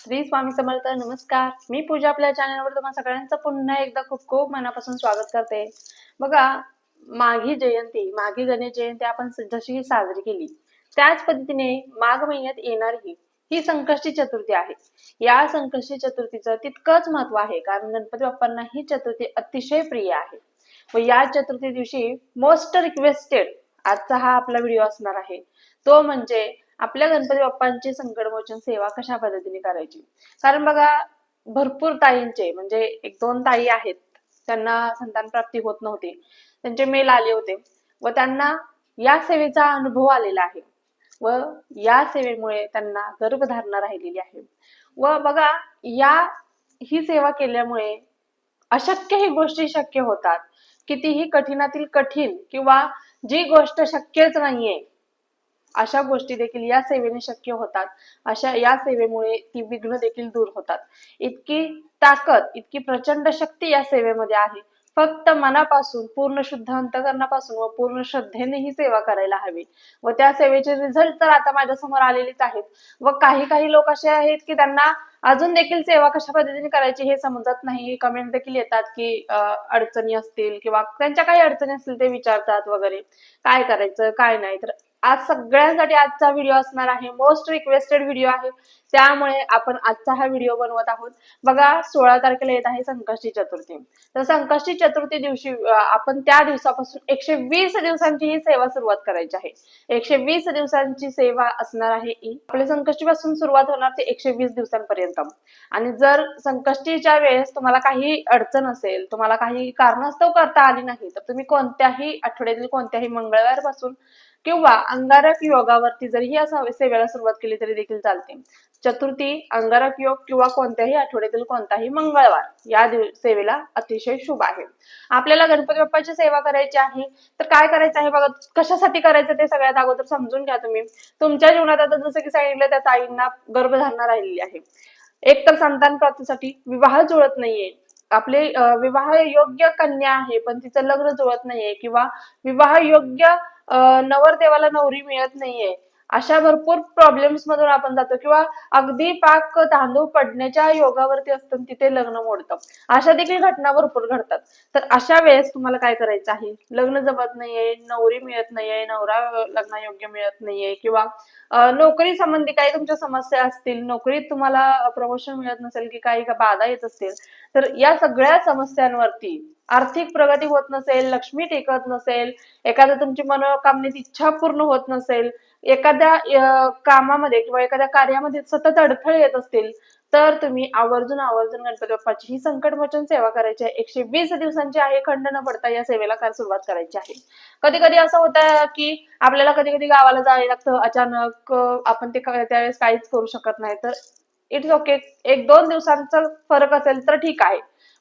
श्री स्वामी समर्थ नमस्कार. मी पूजा आपल्या चॅनलवर तुम्हा सगळ्यांचं पुन्हा एकदा खूप खूप मनापासून स्वागत करते. बघा माघी जयंती माघी गणेश जयंती आपण जशी साजरी केली त्याच पद्धतीने माघ महिन्यात येणारी ही संकष्टी चतुर्थी आहे. या संकष्टी चतुर्थीचं तितकंच महत्त्व आहे कारण गणपती बाप्पांना ही चतुर्थी अतिशय प्रिय आहे. व या चतुर्थी दिवशी मोस्ट रिक्वेस्टेड आजचा हा आपला व्हिडिओ असणार आहे. तो म्हणजे आपल्या गणपती बाप्पांची संकटमोचन सेवा कशा पद्धतीने करायची? कारण बघा भरपूर ताईंचे म्हणजे एक दोन ताई आहेत त्यांना संतान प्राप्ती होत नव्हती. त्यांचे मेल आले होते. व त्यांना या सेवेचा अनुभव आलेला आहे. व या सेवेमुळे त्यांना गर्भधारणा राहिलेली आहे. व बघा या ही सेवा केल्यामुळे अशक्य ही गोष्टी शक्य होतात. कितीही कठीणातील कठीण किंवा जी गोष्ट शक्यच नाहीये अशा गोष्टी देखील या सेवेने शक्य होतात. अशा या सेवेमुळे ती विघ्न देखील दूर होतात. इतकी ताकद इतकी प्रचंड शक्ती या सेवेमध्ये आहे. फक्त मनापासून पूर्ण शुद्ध अंतकरणापासून व पूर्ण श्रद्धेने ही सेवा करायला हवी. व त्या सेवेचे रिझल्ट तर आता माझ्यासमोर आलेलेच आहेत. व काही काही लोक असे आहेत की त्यांना अजून देखील सेवा कशा पद्धतीने करायची हे समजत नाही. कमेंट देखील येतात की अडचणी असतील किंवा त्यांच्या काही अडचणी असतील ते विचारतात वगैरे. काय करायचं काय नाही? तर आज सगळ्यांसाठी आजचा व्हिडिओ असणार आहे. मोस्ट रिक्वेस्टेड व्हिडिओ आहे. त्यामुळे आपण आजचा हा व्हिडिओ बनवत आहोत. बघा सोळा तारखेला येत आहे संकष्टी चतुर्थी. तर संकष्टी चतुर्थी दिवशी आपण त्या दिवसापासून एकशे वीस दिवसांची ही सेवा सुरुवात करायची आहे. एकशे वीस दिवसांची सेवा असणार आहे ही. आपल्या संकष्टीपासून सुरुवात होणार ते एकशे वीस दिवसांपर्यंत. आणि जर संकष्टीच्या वेळेस तुम्हाला काही अडचण असेल तुम्हाला काही कारणास्तव करता आली नाही तर तुम्ही कोणत्याही आठवड्यातील कोणत्याही मंगळवारपासून किंवा अंगारक योगावरती जरी या सेवेला सुरुवात केली तरी देखील चालते. चतुर्थी अंगारक योग किंवा कोणत्याही आठवड्यातील कोणताही मंगळवार या दिव- सेवेला अतिशय शुभ आहे. आपल्याला गणपती बाप्पाची सेवा करायची आहे तर काय करायचं आहे बघा कशासाठी करायचं ते सगळ्यात अगोदर समजून घ्या तुम्ही. तुमच्या जीवनात आता जसं की सांगितलं त्या ताईंना गर्भधारणा राहिलेली आहे. एक तर संतान प्राप्तीसाठी विवाह जुळत नाहीये. आपले विवाह योग्य कन्या आहे पण तिचं लग्न जुळत नाहीये किंवा विवाह योग्य नवरदेवाला नवरी मिळत नाहीये अशा भरपूर प्रॉब्लेम्स मधून आपण जातो. किंवा अगदी पाक तांदूळ पडण्याच्या योगावरती असतं तिथे लग्न मोडतं. अशा देखील घटना भरपूर घडतात. तर अशा वेळेस तुम्हाला काय करायचं आहे? लग्न जमत नाहीये नवरी मिळत नाहीये नवरा लग्न योग्य मिळत नाहीये किंवा नोकरी संबंधी काही तुमच्या समस्या असतील नोकरीत तुम्हाला प्रमोशन मिळत नसेल की काही का बाधा येत असतील तर या सगळ्या समस्यांवरती आर्थिक प्रगती होत नसेल लक्ष्मी टेकत नसेल एखाद्या तुमची मनोकामनेत इच्छा पूर्ण होत नसेल एखाद्या कामामध्ये किंवा एखाद्या कार्यामध्ये सतत अडथळे येत असतील तर तुम्ही आवर्जून आवर्जून गणपती बाप्पाची ही संकटमोचन सेवा करायची आहे. एकशे वीस दिवसांची आहे खंड न पडता या सेवेला काय सुरुवात करायची आहे. कधी कधी असं होतं की आपल्याला कधी कधी गावाला जावे लागतं. अचानक आपण ते त्यावेळेस काहीच करू शकत नाही. तर इट्स ओके एक दोन दिवसांचा फरक असेल तर ठीक आहे.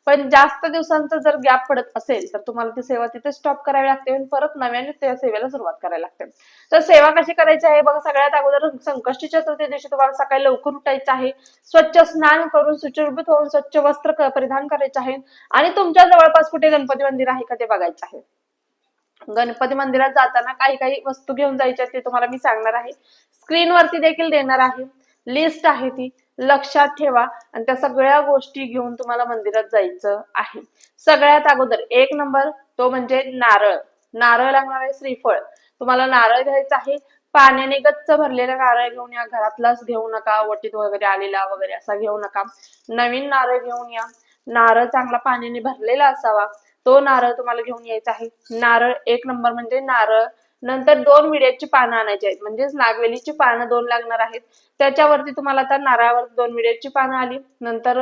पण जास्त दिवसांचा जर गॅप पडत असेल तर तुम्हाला ती सेवा तिथे स्टॉप करावी लागते आणि परत नव्याने त्या सेवेला सुरुवात करायला लागते. तर सेवा कशी करायची आहे? बघा सगळ्यात अगोदर संकष्टी चतुर्थी दिवशी तुम्हाला सकाळी लवकर उठायचं आहे. स्वच्छ स्नान करून सुचिर्भूत होऊन स्वच्छ वस्त्र परिधान करायचे आहे. आणि तुमच्या जवळपास कुठे गणपती मंदिर आहे का ते बघायचं आहे? गणपती मंदिरात जाताना काही काही वस्तू घेऊन जायच्या ते तुम्हाला मी सांगणार आहे. स्क्रीनवरती देखील देणार आहे. लिस्ट आहे ती. लक्षात ठेवा. आणि त्या सगळ्या गोष्टी घेऊन तुम्हाला मंदिरात जायचं आहे. सगळ्यात अगोदर एक नंबर तो म्हणजे नारळ. नारळ लागणार आहे श्रीफळ. तुम्हाला नारळ घ्यायचा आहे. पाण्याने गच्च भरलेला नारळ घेऊन या. घरातलाच घेऊ नका. वटीत वगैरे आलेला वगैरे असा घेऊ नका. नवीन नारळ घेऊन या. नारळ चांगला पाण्याने भरलेला असावा. तो नारळ तुम्हाला घेऊन यायचा आहे. नारळ एक नंबर म्हणजे नारळ नंतर दोन विड्याची पानं आणायची आहेत. म्हणजेच नागवेलीची पानं दोन लागणार आहेत. त्याच्यावरती तुम्हाला आता नारळावर दोन विड्याची पानं आली. नंतर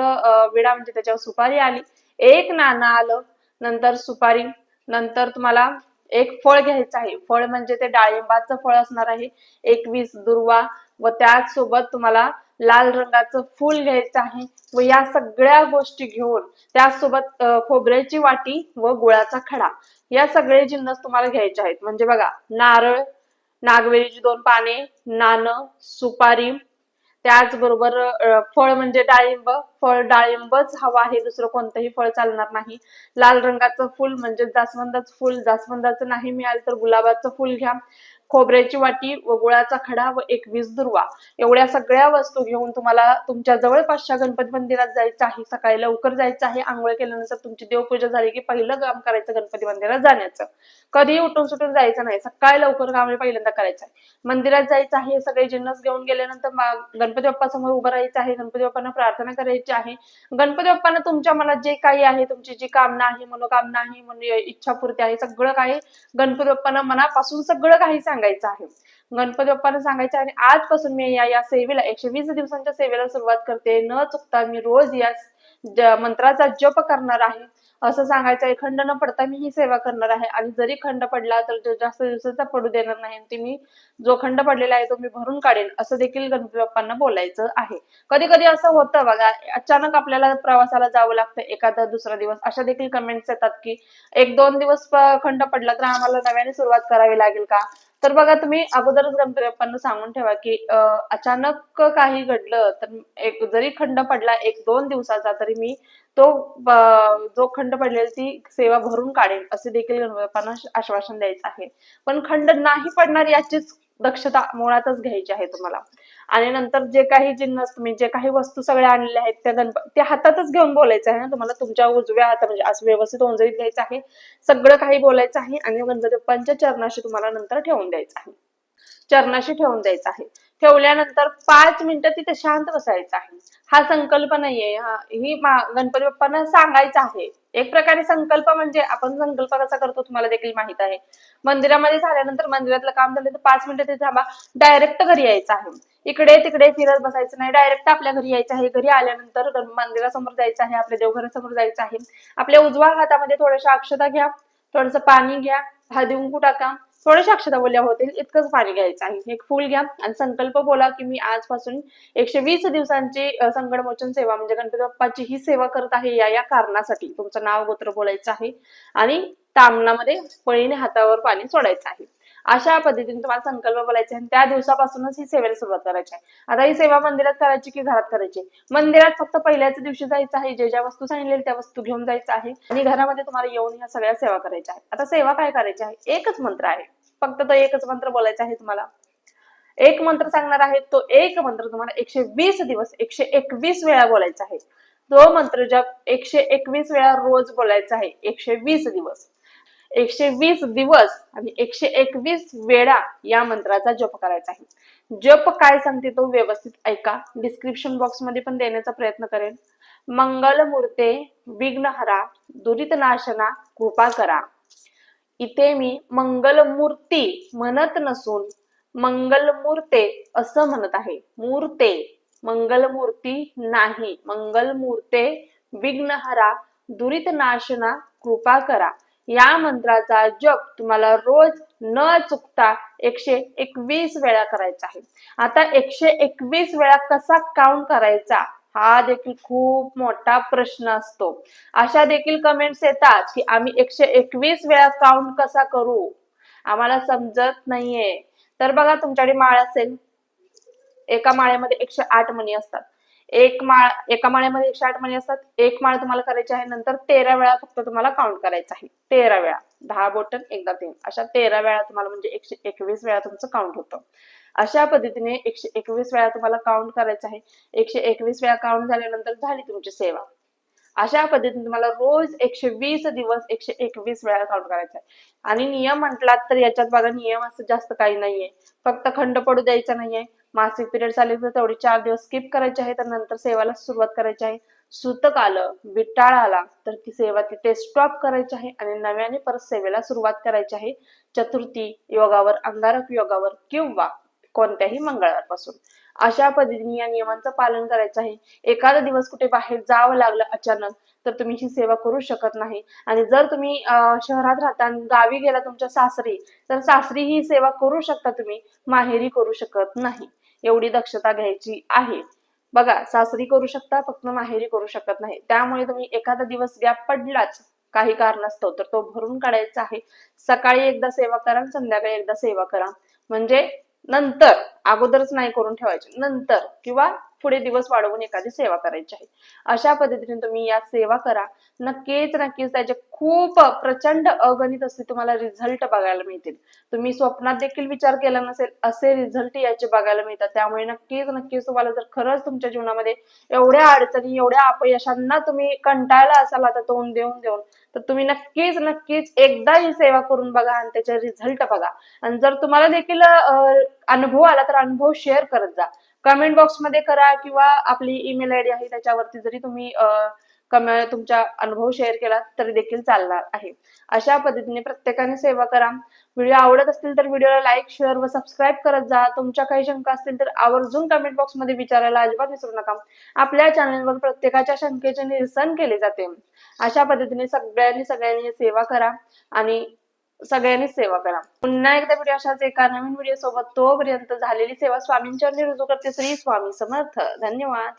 विडा म्हणजे त्याच्यावर सुपारी आली. एक नाणं आलं नंतर सुपारी. नंतर तुम्हाला एक फळ घ्यायचं आहे. फळ म्हणजे ते डाळिंबाचं फळ असणार आहे. एकवीस दुर्वा व त्याचसोबत तुम्हाला लाल रंगाचं फूल घ्यायचं आहे. व या सगळ्या गोष्टी घेऊन त्यासोबत खोबऱ्याची वाटी व गुळाचा खडा. या सगळे जिन्नस तुम्हाला घ्यायचे आहेत. म्हणजे बघा नारळ नागवेलीची दोन पाने नाणं सुपारी त्याचबरोबर अं, फळ म्हणजे डाळिंब. फळ डाळिंबच हवं आहे दुसरं कोणतंही फळ चालणार नाही. लाल रंगाचं फुल म्हणजे जास्वंदाचं फुल. जास्वंदाचं नाही मिळालं तर गुलाबाचं फुल घ्या. खोबऱ्याची वाटी व गुळाचा खडा व एक वीज दुर्वा. एवढ्या सगळ्या वस्तू घेऊन तुम्हाला तुमच्या जवळपासच्या गणपती मंदिरात जायचं आहे. सकाळी लवकर जायचं आहे. आंघोळ केल्यानंतर तुमची देवपूजा झाली की पहिलं काम करायचं गणपती मंदिरात जाण्याचं. कधी उठून सुटून जायचं नाही. सकाळी लवकर काम पहिल्यांदा करायचं आहे. मंदिरात जायचं आहे. सगळे जिन्नस घेऊन गेल्यानंतर गणपती बाप्पा समोर उभं राहायचं आहे. गणपती बाप्पांना प्रार्थना करायची आहे. गणपती बाप्पांना तुमच्या मनात जे काही आहे तुमची जी कामना आहे मनोकामना आहे मन इच्छापूर्ती आहे सगळं काही गणपती बाप्पांना मनापासून सगळं काही सांगायचं आहे. गणपती बाप्पांना सांगायचं आहे आणि आजपासून मी या या सेवेला एकशे वीस दिवसांच्या सेवेला सुरुवात करते. न चुकता मी रोज या मंत्राचा जप करणार आहे. असं सांगायचं आहे खंड न पडता मी ही सेवा करणार आहे. आणि जरी खंड पडला तर तो जास्त दिवसाचा पडू देणार नाही. आणि मी जो खंड पडलेला आहे तो मी भरून काढेन. असं देखील गणपती बाप्पांना बोलायचं आहे. कधी कधी असं होतं बघा अचानक आपल्याला प्रवासाला जावं लागतं एखादा दुसरा दिवस. अशा देखील कमेंट्स येतात की एक दोन दिवस खंड पडला तर आम्हाला नव्याने सुरुवात करावी लागेल का? तर बघा तुम्ही अगोदरच गणपती सांगून ठेवा की अं, अचानक काही घडलं तर एक जरी खंड पडला एक दोन दिवसाचा तरी मी तो जो खंड पडलेला ती सेवा भरून काढेल असे देखील गणपती आश्वासन द्यायचं आहे. पण खंड नाही पडणार याचीच दक्षता मुळातच घ्यायची आहे तुम्हाला. आणि नंतर जे काही जिन्नस तुम्ही जे काही वस्तू सगळ्या आणलेल्या आहेत त्या गणपती त्या हातातच घेऊन बोलायचं आहे ना तुम्हाला? तुमच्या उजव्या हातात म्हणजे असं व्यवस्थित ओंजळीत घ्यायचं आहे. सगळं काही बोलायचं आहे आणि गणपती बाप्पांच्या चरणाशी तुम्हाला नंतर ठेवून द्यायचं आहे. चरणाशी ठेवून द्यायचं आहे. ठेवल्यानंतर पाच मिनिटं तिथे शांत बसायचं आहे. हा संकल्प नाहीये. हा ही गणपती बाप्पांना सांगायचं आहे. एक प्रकारे संकल्प म्हणजे आपण संकल्प कसा करतो तुम्हाला देखील माहीत आहे. मंदिरामध्ये झाल्यानंतर मंदिरातलं काम झालं तर पाच मिनिटं तिथे थांबा. डायरेक्ट घरी यायचं आहे. इकडे तिकडे फिरत बसायचं नाही. डायरेक्ट आपल्या घरी यायचं आहे. घरी आल्यानंतर मंदिरासमोर जायचं आहे. आपल्या देवघरासमोर जायचं आहे. आपल्या उजव्या हातामध्ये थोड्याशा अक्षता घ्या. थोडस पाणी घ्या. हळदी कुंकू टाका. थोड्याशा अक्षता बोलल्या होतील इतकंच पाणी घ्यायचं आहे. एक फुल घ्या आणि संकल्प बोला की मी आजपासून एकशे वीस दिवसांची संकटमोचन सेवा म्हणजे गणपती बाप्पाची ही सेवा करत आहे या या कारणासाठी तुमचं नाव गोत्र बोलायचं आहे आणि तामणामध्ये पळीने हातावर पाणी सोडायचं आहे. अशा पद्धतीने तुम्हाला संकल्प बोलायचे आणि त्या दिवसापासूनच ही सेवेला सुरुवात करायची आहे. आता ही सेवा मंदिरात करायची की घरात करायची? मंदिरात फक्त पहिल्याच दिवशी जायचं आहे जे ज्या वस्तू सांगितलेल्या त्या वस्तू घेऊन जायचं आहे आणि घरामध्ये तुम्हाला येऊन ह्या सगळ्या सेवा करायच्या आहेत. आता सेवा काय करायची आहे? एकच मंत्र आहे. फक्त तो एकच मंत्र बोलायचा आहे तुम्हाला. एक मंत्र सांगणार आहे तो एक मंत्र तुम्हाला एकशे वीस दिवस एकशे एकवीस वेळा बोलायचा आहे. तो मंत्र जप एकशे एकवीस वेळा रोज बोलायचा आहे एकशे वीस दिवस. एकशे वीस दिवस आणि एकशे एकवीस वेळा या मंत्राचा जप करायचा आहे. जप काय सांगते तो व्यवस्थित ऐका. डिस्क्रिप्शन बॉक्समध्ये पण देण्याचा प्रयत्न करेन. मंगलमूर्ते विघ्नहरा दुरित नाशना कृपा करा. इथे मी मंगलमूर्ती म्हणत नसून मंगलमूर्ते असं म्हणत आहे. मूर्ते मंगलमूर्ती नाही. मंगलमूर्ते विघ्नहरा दुरित नाशना कृपा करा या मंत्राचा जप तुम्हाला रोज न चुकता एकशे एकवीस वेळा करायचा आहे. आता एकशे एकवीस वेळा कसा काउंट करायचा? हा देखील खूप मोठा प्रश्न असतो. अशा देखील कमेंट्स येतात की आम्ही एकशे एकवीस वेळा काउंट कसा करू? आम्हाला समजत नाहीये. तर बघा तुमच्याकडे माळ असेल. एका माळ्यामध्ये एकशे आठ मणी असतात. एक माळ एका माळ्यामध्ये एकशे आठ मणी असतात. एक माळ तुम्हाला करायची आहे नंतर तेरा वेळा फक्त तुम्हाला काउंट करायचं आहे. तेरा वेळा. दहा बोटन एकदा तीन. अशा तेरा वेळा तुम्हाला म्हणजे एकशे एकवीस वेळा तुमचं काउंट होतं. अशा पद्धतीने एकशे एकवीस वेळा तुम्हाला काउंट करायचं आहे. एकशे एकवीस वेळा काउंट झाल्यानंतर झाली तुमची सेवा. अशा पद्धतीने तुम्हाला रोज एकशे वीस दिवस एकशे एकवीस वेळा काउंट करायचा आहे. आणि नियम म्हटलात तर याच्यात बघा नियम असं जास्त काही नाहीये. फक्त खंड पडू द्यायचा नाहीये. मासिक पिरियड आले तर तेवढे चार दिवस स्किप करायचे आहे तर नंतर सेवाला सुरुवात करायची आहे. सुतक आलं विटाळ आला तर ती सेवा तिथे स्टॉप करायची आहे आणि नव्याने परत सेवेला सुरुवात करायची आहे. चतुर्थी योगावर अंगारक योगावर किंवा कोणत्याही मंगळवारपासून अशा पद्धतीने या नियमांचं पालन करायचं आहे. एखादा दिवस कुठे बाहेर जावं लागलं अचानक तर तुम्ही ही सेवा करू शकत नाही. आणि जर तुम्ही शहरात राहता गावी गेला तुमच्या सासरी तर सासरी ही सेवा करू शकता तुम्ही माहेरी करू शकत नाही. एवढी दक्षता घ्यायची आहे. बघा सासरी करू शकता फक्त माहेरी करू शकत नाही. त्यामुळे तुम्ही एखादा दिवस गॅप पडलाच काही कारणास्तव तर तो भरून काढायचा आहे. सकाळी एकदा सेवा करा संध्याकाळी एकदा सेवा करा. म्हणजे नंतर अगोदरच नाही करून ठेवायचे नंतर किंवा पुढे दिवस वाढवून एखादी सेवा करायची आहे. अशा पद्धतीने तुम्ही या सेवा करा. नक्कीच नक्कीच त्याचे खूप प्रचंड अगणित असे तुम्हाला रिझल्ट बघायला मिळतील. तुम्ही स्वप्नात देखील विचार केला नसेल असे रिझल्ट याचे बघायला मिळतात. त्यामुळे नक्कीच नक्कीच तुम्हाला जर खरंच तुमच्या जीवनामध्ये एवढ्या अडचणी एवढ्या अपयशांना तुम्ही कंटाळला असाल आता तोंड देऊन देऊन तर तुम्ही नक्कीच नक्कीच एकदा ही सेवा करून बघा आणि त्याचे रिझल्ट बघा. आणि जर तुम्हाला देखील अनुभव आला तर अनुभव शेअर करत जा. कमेंट बॉक्समध्ये करा किंवा आपली ईमेल आयडी आहे त्याच्यावरती जरी तुम्ही अं, कमी तुमचा अनुभव शेअर केला तरी देखील चालणार आहे. अशा पद्धतीने प्रत्येकाने सेवा करा. व्हिडिओ आवडत असतील तर व्हिडिओला लाईक शेअर व सबस्क्राईब करत जा. तुमच्या काही शंका असतील तर आवर्जून कमेंट बॉक्समध्ये विचारायला अजिबात विसरू नका. आपल्या चॅनलवर प्रत्येकाच्या शंकेचे निरसन केले जाते. अशा पद्धतीने सगळ्यांनी सगळ्यांनी सेवा करा आणि सगळ्यांनीच सेवा करा. पुन्हा एकदा व्हिडिओ अशाच एका नवीन व्हिडिओ सोबत तोपर्यंत झालेली सेवा स्वामींच्या रुजू करते. श्री स्वामी समर्थ. धन्यवाद.